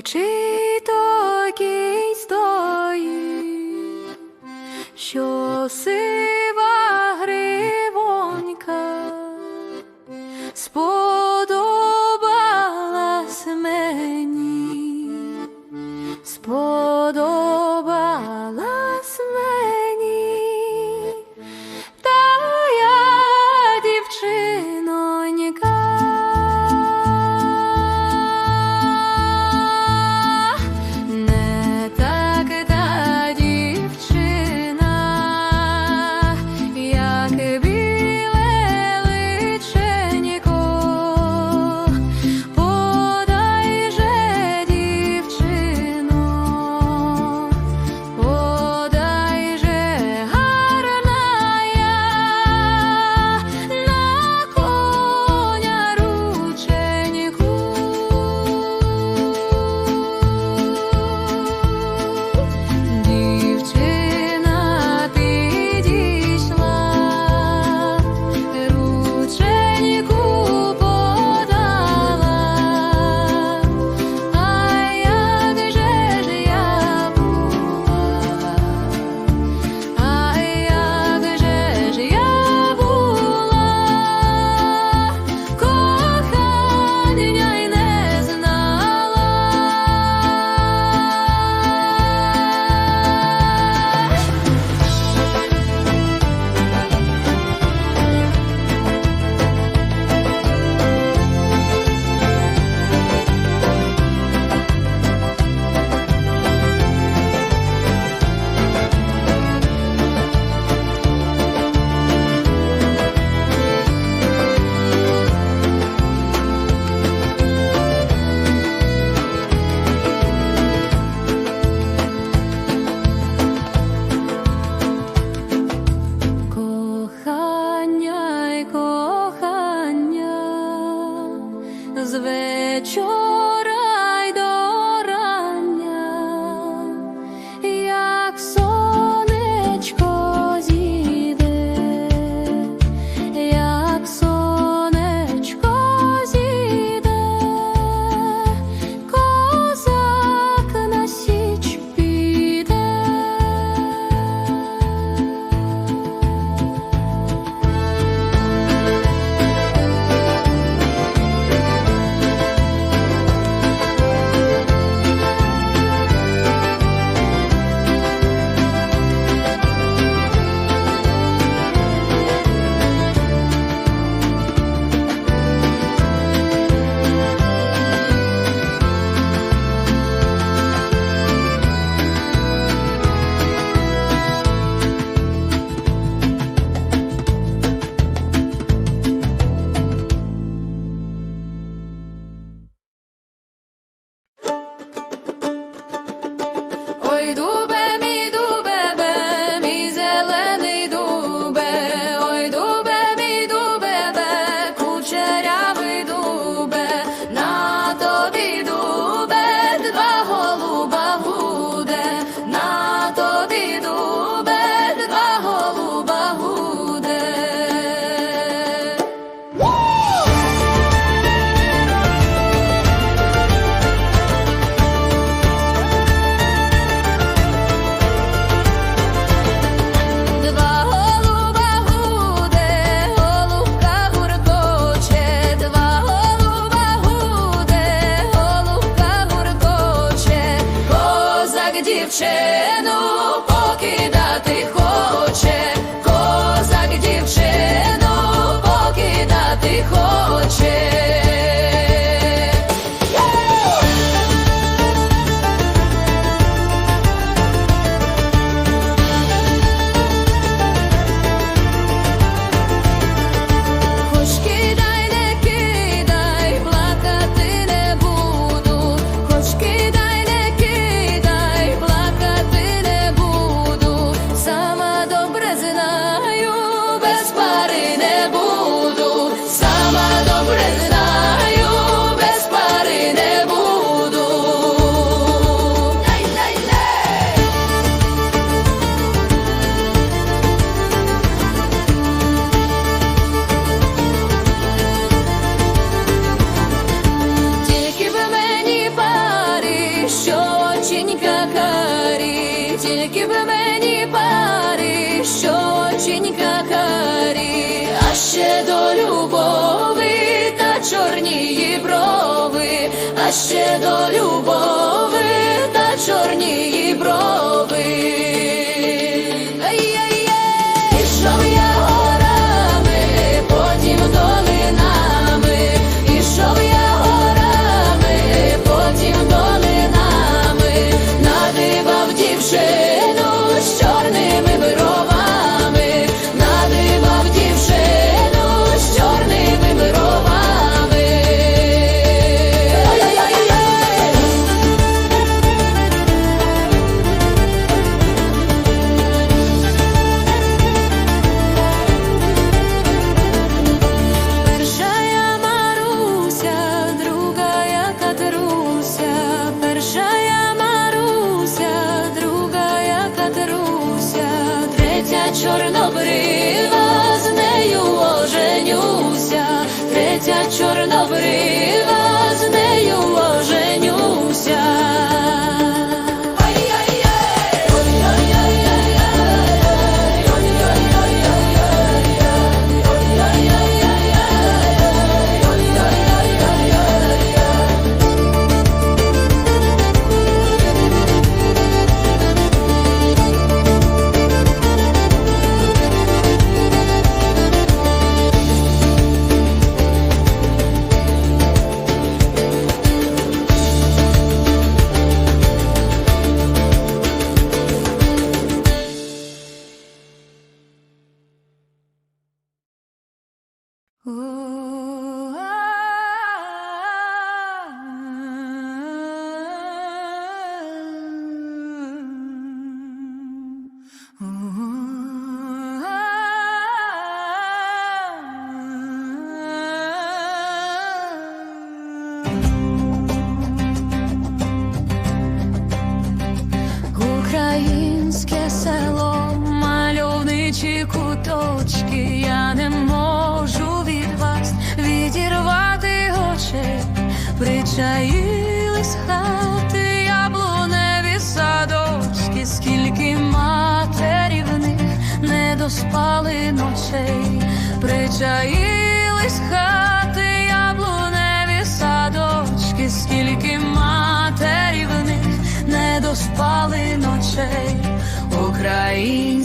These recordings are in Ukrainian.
Liczy ще до любови та чорні брови.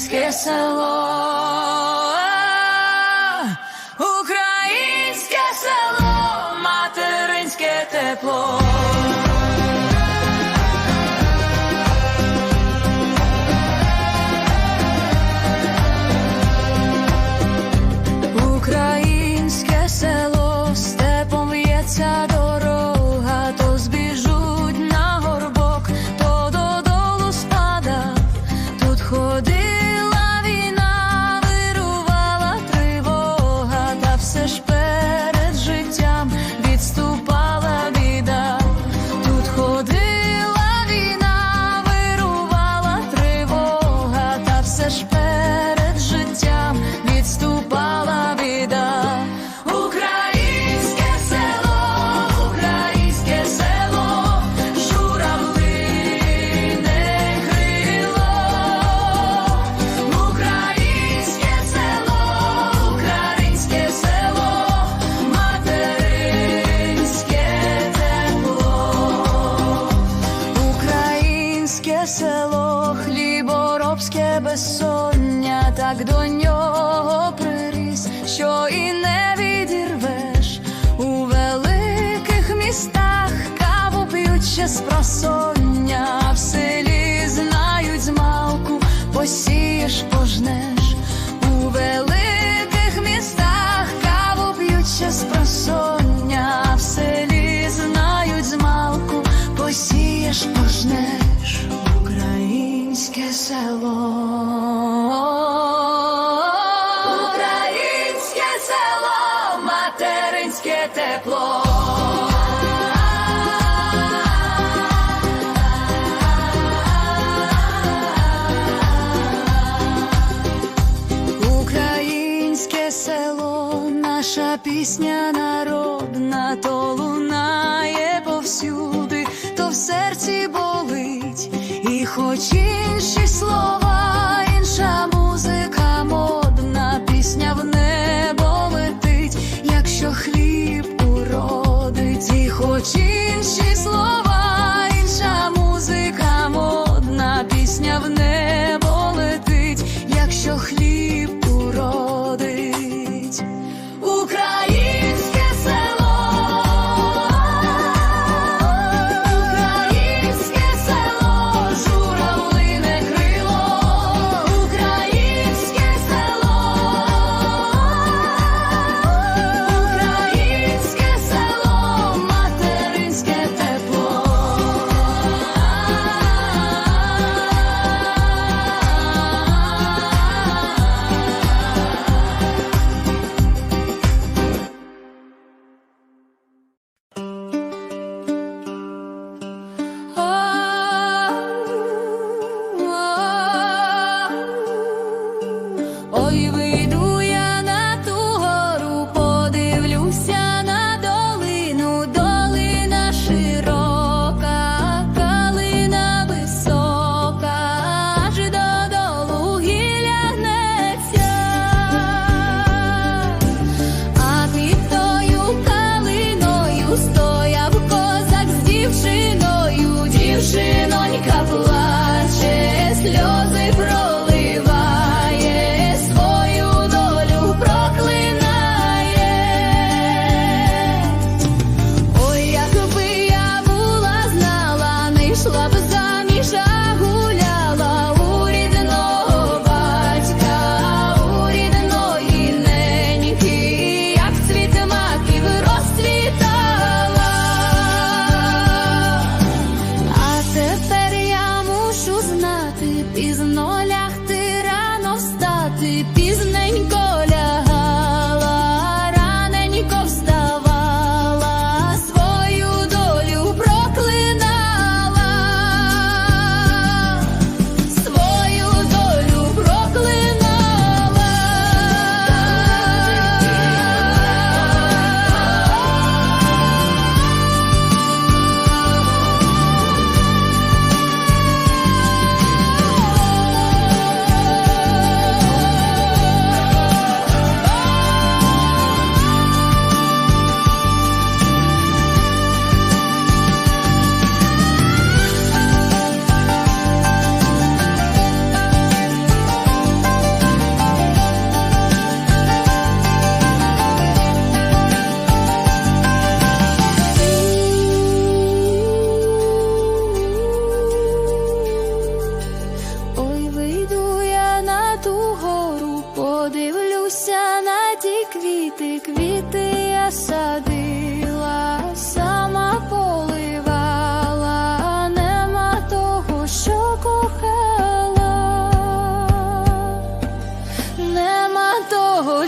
esqueça logo. 今生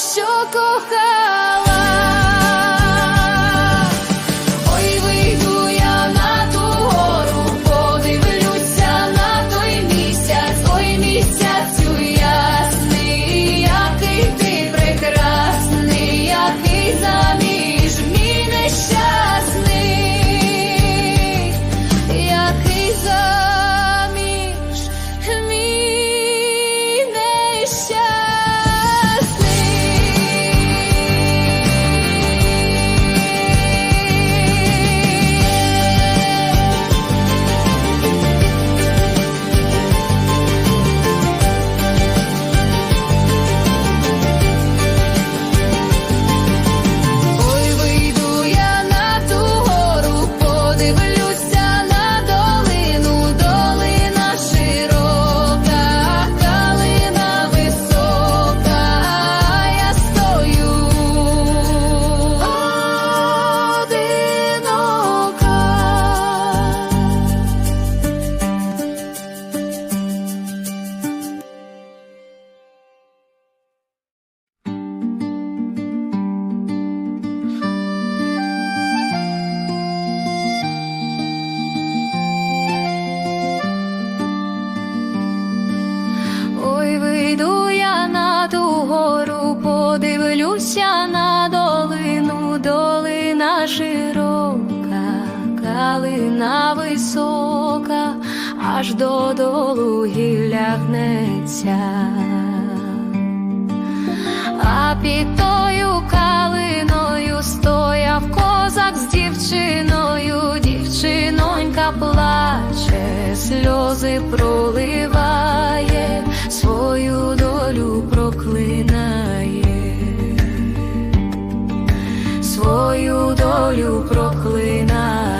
shook дивлюся на долину, долина широка, калина висока, аж додолу гілягнеться, а під тою калиною стояв козак з дівчиною, дівчинонька плаче, сльози проливає, свою долю проклинає. свою долю проклинає.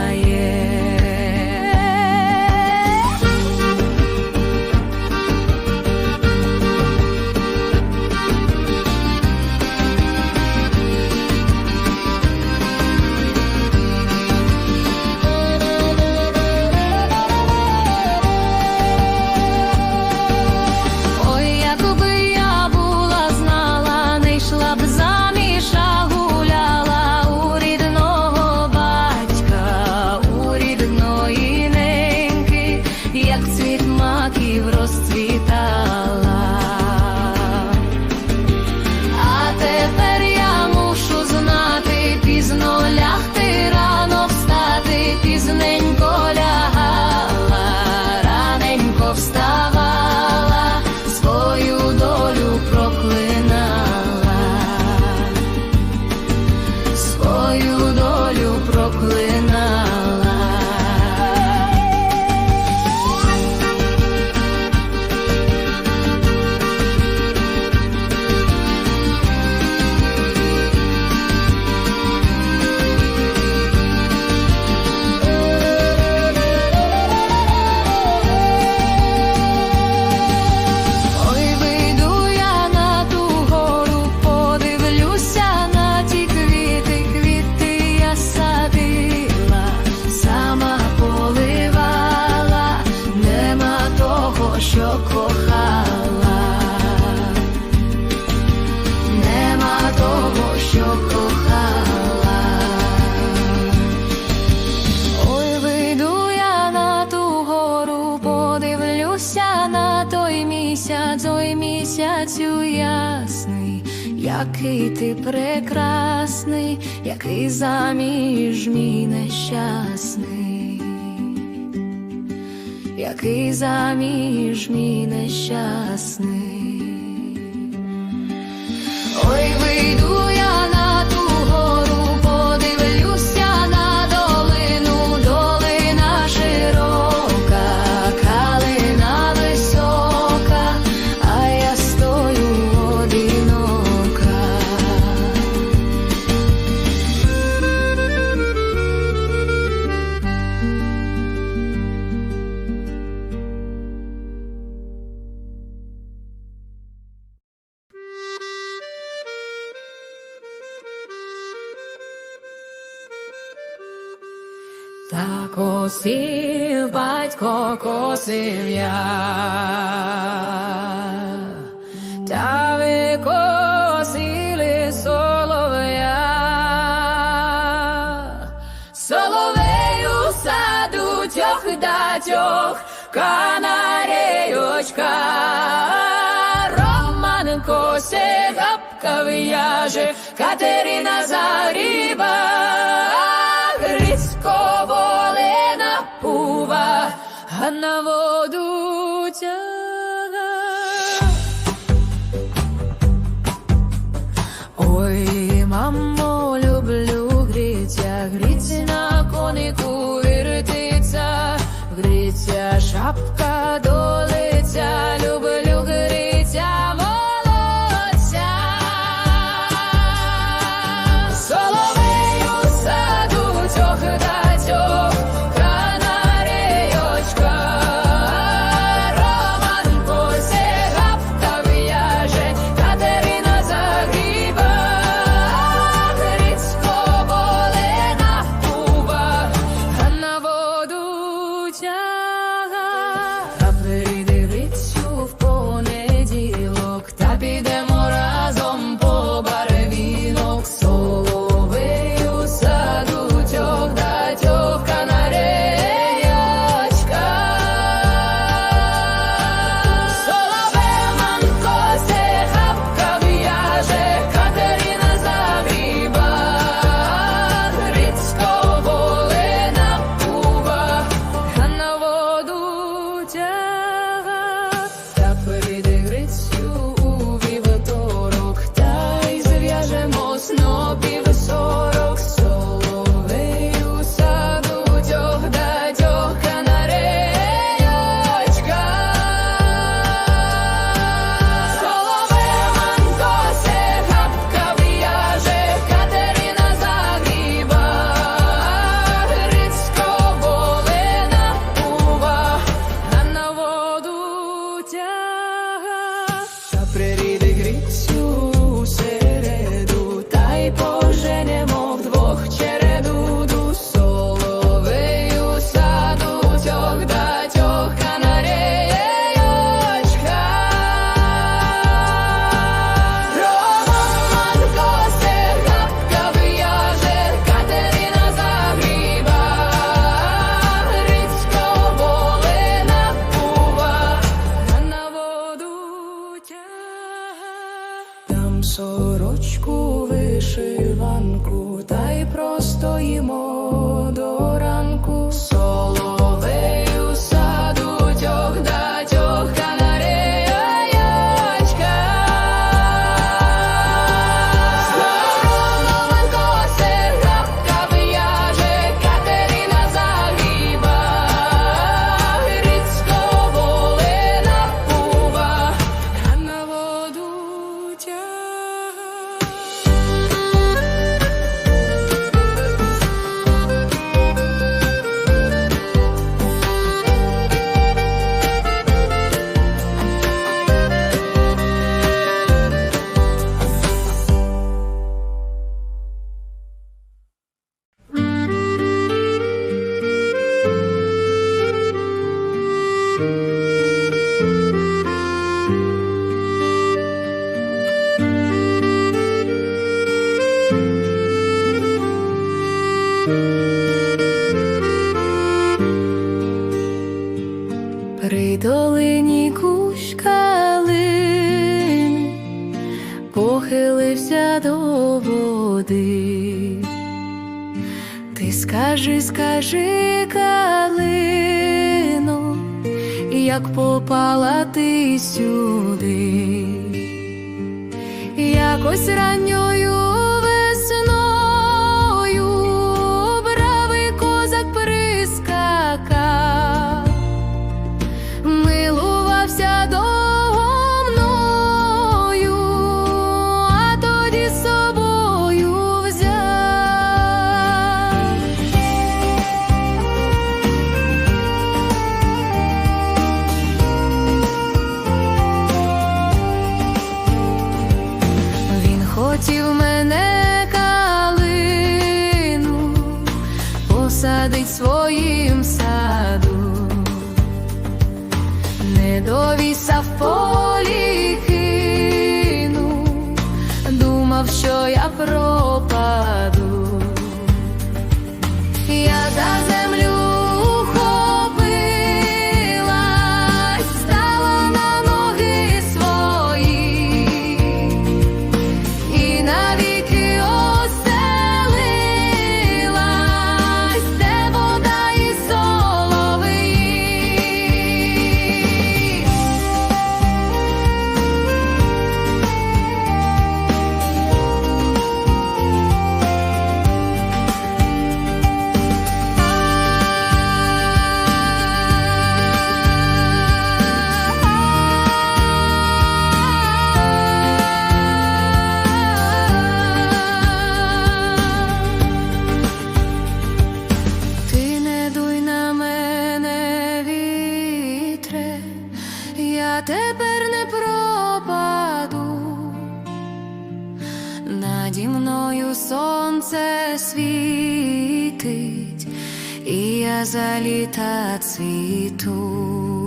місяцю ясний, який ти прекрасний, який заміж мій нещасний, який заміж мій нещасний. Та косив батько косив я, та ви косили солов'я, соловею саду тьох да тьох, канарейочка, Роман косе, гапка вияже, Катерина загріба. одного духа. Наді мною сонце світить, і я заліта цвіту.